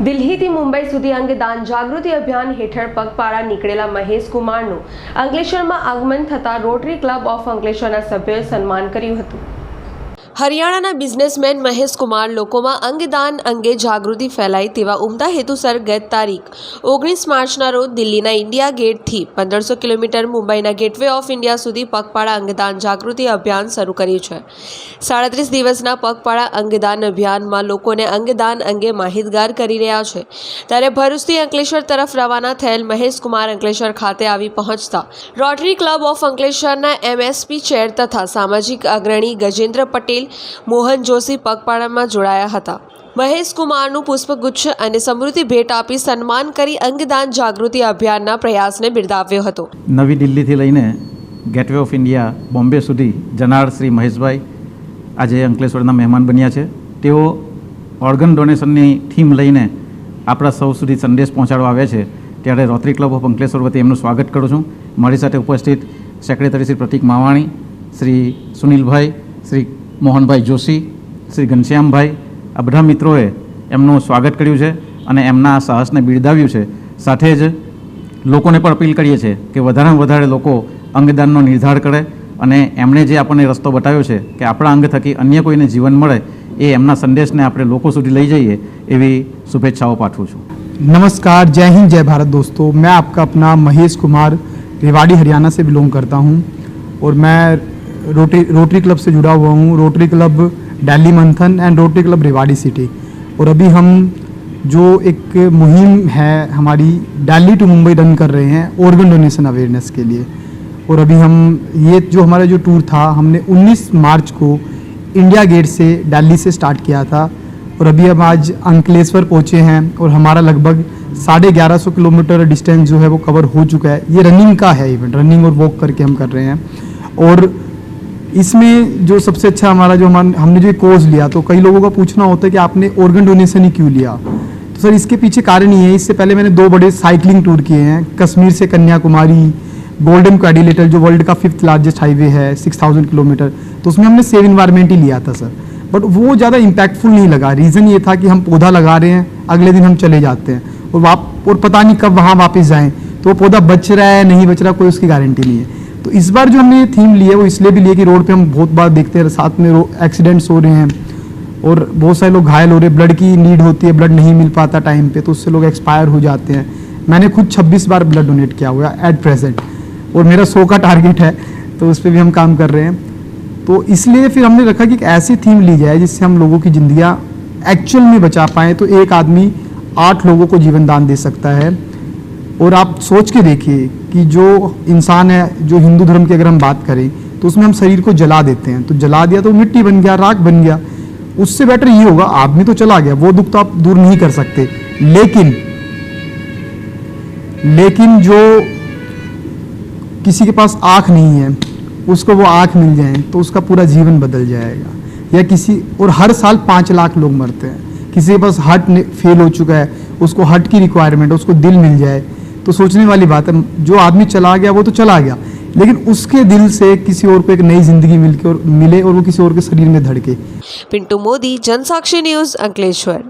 દિલ્હીથી મુંબઈ સુધી અંગદાન જાગૃતિ અભિયાન હેઠળ પગપાળા નીકળેલા મહેશ કુમારનું અંકલેશ્વરમાં આગમન થતાં રોટરી ક્લબ ઓફ અંકલેશ્વરના સભ્યોએ સન્માન કર્યું હતું. હરિયાણાના બિઝનેસમેન મહેશ કુમાર લોકોમાં અંગદાન અંગે જાગૃતિ ફેલાય તેવા ઉમદા હેતુસર ગત તારીખ ઓગણીસ માર્ચના રોજ દિલ્હીના ઇન્ડિયા ગેટથી પંદરસો કિલોમીટર મુંબઈના ગેટવે ઓફ ઇન્ડિયા સુધી પગપાળા અંગદાન જાગૃતિ અભિયાન શરૂ કર્યું છે. સાડત્રીસ દિવસના પગપાળા અંગદાન અભિયાનમાં લોકોને અંગદાન અંગે માહિતગાર કરી રહ્યા છે. ત્યારે ભરૂચથી અંકલેશ્વર તરફ રવાના થયેલ મહેશ કુમાર અંકલેશ્વર ખાતે આવી પહોંચતા રોટરી ક્લબ ઓફ અંકલેશ્વરના એમએસપી ચેર તથા સામાજિક અગ્રણી ગજેન્દ્ર પટેલ મોહન જોશી પગપાળામાં જોડાયા હતા. મહેશ કુમારનું પુષ્પગુચ્છ અને સમૃદ્ધિ ભેટ આપી સન્માન કરી અંગદાન જાગૃતિ અભિયાનના પ્રયાસને બિરદાવ્યો હતો. નવી દિલ્હીથી લઈને ગેટવે ઓફ ઇન્ડિયા બોમ્બે સુધી જનાર શ્રી મહેશભાઈ આજે અંકલેશ્વરના મહેમાન બન્યા છે. તેઓ ઓર્ગન ડોનેશનની થીમ લઈને આપણા સૌ સુધી સંદેશ પહોંચાડવા આવ્યા છે. ત્યારે રોટરી ક્લબ ઓફ અંકલેશ્વર વતી એમનું સ્વાગત કરું છું. મારી સાથે ઉપસ્થિત સેક્રેટરી શ્રી પ્રતિક માવાણી, શ્રી સુનિલભાઈ, શ્રી મોહનભાઈ જોશી શ્રી ઘનશ્યામભાઈ આ બધા મિત્રોએ એમનું સ્વાગત કર્યું છે અને એમના આ સાહસને બિરદાવ્યું છે સાથે જ લોકોને પણ અપીલ કરીએ છીએ કે વધારેમાં વધારે લોકો અંગદાનનો નિર્ધાર કરે અને એમણે જે આપણને રસ્તો બતાવ્યો છે કે આપણા અંગ થકી અન્ય કોઈને જીવન મળે એ એમના સંદેશને આપણે લોકો સુધી લઈ જઈએ એવી શુભેચ્છાઓ પાઠવું છું नमस्कार जय हिंद जय भारत दोस्तों मैं आपका अपना महेश कुमार रेवाड़ी हरियाणा से बिलोंग करता हूं और मैं रोटरी रोटरी क्लब से जुड़ा हुआ हूँ। Rotary Club daily Manthan and Rotary Club Rewari city और अभी हम जो एक मुहिम है हमारी दिल्ली टू मुंबई रन कर रहे हैं ऑर्गन डोनेशन अवेयरनेस के लिए। और अभी हम ये जो हमारा जो टूर था, हमने 19 मार्च को इंडिया गेट से दिल्ली से स्टार्ट किया था। और अभी हम आज अंकलेश्वर पहुँचे हैं और हमारा लगभग साढ़े ग्यारह सौ किलोमीटर डिस्टेंस जो है वो कवर हो चुका है। ये रनिंग का है इवेंट रनिंग और वॉक करके हम कर रहे हैं। और इसमें जो सबसे अच्छा हमारा जो हमारा हमने जो कोर्स लिया तो कई लोगों का पूछना होता है कि आपने ऑर्गन डोनेशन ही क्यों लिया? तो सर, इसके पीछे कारण ये है, इससे पहले मैंने दो बड़े साइकिलिंग टूर किए हैं। कश्मीर से कन्याकुमारी गोल्डन क्वाडिलेटर जो वर्ल्ड का फिफ्थ लार्जेस्ट हाईवे है सिक्स थाउज़ेंड किलोमीटर तो उसमें हमने सेव इन्वायरमेंट ही लिया था, सर। बट वो ज़्यादा इम्पैक्टफुल नहीं लगा। रीज़न ये था कि हम पौधा लगा रहे हैं, अगले दिन हम चले जाते हैं। और वाप और पता नहीं कब वहाँ वापस जाएँ। तो वो पौधा बच रहा है नहीं बच रहा, कोई उसकी गारंटी नहीं है। तो इस बार जो हमने ये थीम ली है, वो इसलिए भी लिए कि रोड पे हम बहुत बार देखते हैं, साथ में एक्सीडेंट्स हो रहे हैं और बहुत सारे लोग घायल हो रहे हैं ब्लड की नीड होती है ब्लड नहीं मिल पाता टाइम पे तो उससे लोग एक्सपायर हो जाते हैं। मैंने खुद 26 बार ब्लड डोनेट किया हुआ है एट प्रेजेंट और मेरा सौ का टारगेट है तो उस पर भी हम काम कर रहे हैं। तो इसलिए फिर हमने रखा कि एक ऐसी थीम ली जाए, जिससे हम लोगों की जिंदगियाँ एक्चुअल में बचा पाएँ तो एक आदमी आठ लोगों को जीवन दान दे सकता है। और आप सोच के देखिए कि जो इंसान है, जो हिंदू धर्म की अगर हम बात करें तो उसमें हम शरीर को जला देते हैं। तो जला दिया तो मिट्टी बन गया, राख बन गया। उससे बेटर ये होगा, आदमी तो चला गया, वो दुख तो आप दूर नहीं कर सकते। लेकिन लेकिन जो किसी के पास आँख नहीं है, उसको वो आँख मिल जाए तो उसका पूरा जीवन बदल जाएगा। या किसी, और हर साल पाँच लाख लोग मरते हैं। किसी के पास हार्ट फेल हो चुका है, उसको हार्ट की रिक्वायरमेंट उसको दिल मिल जाए तो सोचने वाली बात है, जो आदमी चला गया, वो तो चला गया। लेकिन उसके दिल से किसी और को एक नई ज़िंदगी मिलकर मिले और वो किसी और के शरीर में धड़के। पिंटू मोदी, जनसाक्षी न्यूज़, अंकलेश्वर।